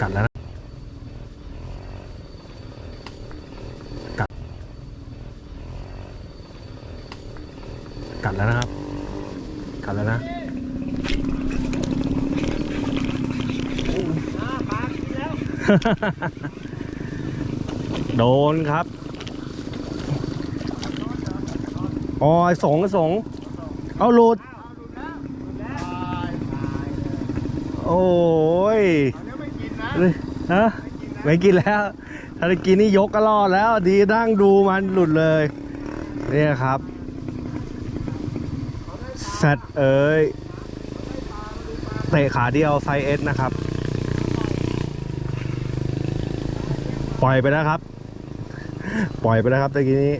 กัดแล้วนะกัดกัดแล้วนะครับ กัดแล้วนะโดนครับอ๋อสงสงเอาหลุด โอ้ย ฮะไม่กินแล้ว ถ้าได้กินนี่ยกก็รอดแล้ว ดีนั่งดูมันหลุดเลย เนี่ยครับแซดเอ้ย เตะขาเดียวไซเอสนะครับ ปล่อยไปแล้วครับ ปล่อยไปแล้วครับตะกี้นี้